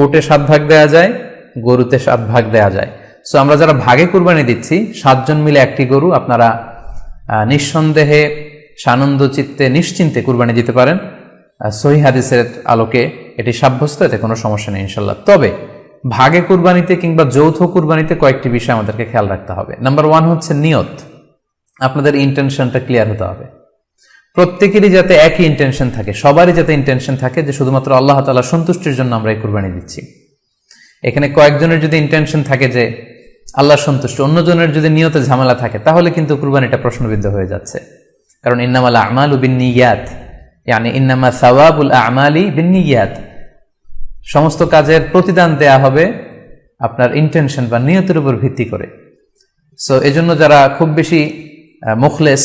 ওটে সাত ভাগ দেয়া যায়, গরুতে সাত ভাগ দেয়া যায়। সো আমরা যারা ভাগে কুরবানি দিচ্ছি, সাতজন মিলে একটি গরু, আপনারা নিঃসন্দেহে সানন্দ চিত্তে নিশ্চিন্তে কুরবানি দিতে পারেন। সহি হাদিসের আলোকে এটি সাব্যস্ত, এতে কোনো সমস্যা নেই ইনশাল্লাহ তবে, ভাগে কুরবানিতে কিংবা যৌথ কুরবানিতে কয়েকটি বিষয় আমাদেরকে খেয়াল রাখতে হবে। নাম্বার ওয়ান হচ্ছে নিয়ত। আপনাদের ইন্টেনশনটা ক্লিয়ার হতে হবে। প্রত্যেকেরই যাতে একই ইন্টেনশন থাকে, সবারই যাতে ইন্টেনশন থাকে যে শুধুমাত্র আল্লাহ তালা সন্তুষ্টির জন্য আমরা এই কুরবানি দিচ্ছি। এখানে কয়েকজনের যদি ইন্টেনশন থাকে যে আল্লাহ সন্তুষ্ট, অন্যজনের যদি নিয়তে ঝামেলা থাকে, তাহলে কিন্তু কুরবানিটা প্রশ্নবিদ্ধ হয়ে যাচ্ছে। কারণ ইন্নামাল আমাল বিনিয়াত ইয়ানি ইন্নামা সাওয়াবুল আমালি বিনিয়াত সমস্ত কাজের প্রতিদান দেয়া হবে আপনার ইন্টেনশন বা নিয়তের উপর ভিত্তি করে। সো এজন্য যারা খুব বেশি মুখলেস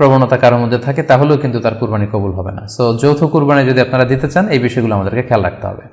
প্রবণতা কারোর মধ্যে থাকে, তাহলেও কিন্তু তার কুরবানি কবুল হবে না। সো যৌথ কুরবানি যদি আপনারা দিতে চান, এই বিষয়গুলো আমাদেরকে খেয়াল রাখতে হবে।